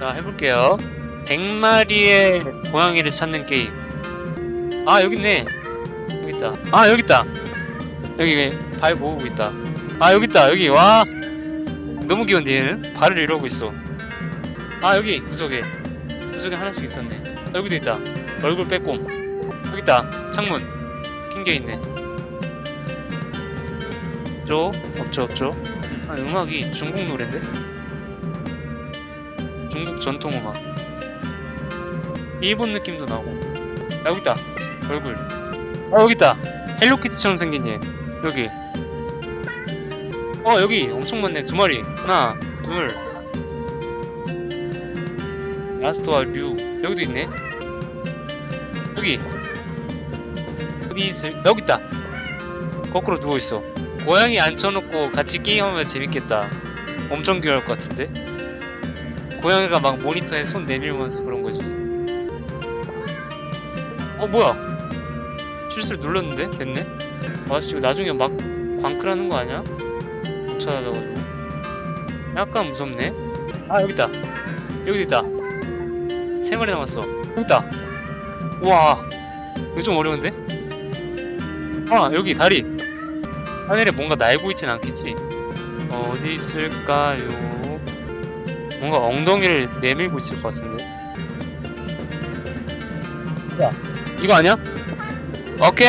자 해볼게요. 100마리의 고양이를 찾는 게임. 아 여기 있네. 여기 있다. 아 여기 있다. 여기 발 모으고 있다. 아 여기 있다. 여기. 와. 너무 귀여운데 얘는? 발을 이러고 있어. 아 여기. 구석에. 구석에 하나씩 있었네. 아, 여기도 있다. 얼굴 빼꼼. 여기 있다. 창문. 낑겨 있네. 없죠 없죠? 없죠? 아 음악이 중국 노래인데 중국 전통 음악. 일본 느낌도 나고. 야, 여기 있다. 얼굴. 어 여기 있다. 헬로키티처럼 생긴 얘. 여기. 어 여기. 엄청 많네. 두 마리. 하나 둘. 라스트와 류 여기도 있네. 여기. 어디 있을 여기 있다. 거꾸로 누워있어. 고양이 앉혀놓고 같이 게임하면 재밌겠다. 엄청 귀여울 것 같은데 고양이가 막 모니터에 손 내밀면서 그런 거지. 어 뭐야? 실수를 눌렀는데? 됐네? 아씨 이거 나중에 막 광클하는 거 아니야? 못 찾아가지고 약간 무섭네. 아 여기 있다. 여기도 있다. 세 마리 남았어. 여기 있다. 우와. 이거 좀 어려운데? 아 여기 다리. 하늘에 뭔가 날고 있진 않겠지. 어디 있을까요? 뭔가 엉덩이를 내밀고 있을 것 같은데? 야. 이거 아니야? 오케이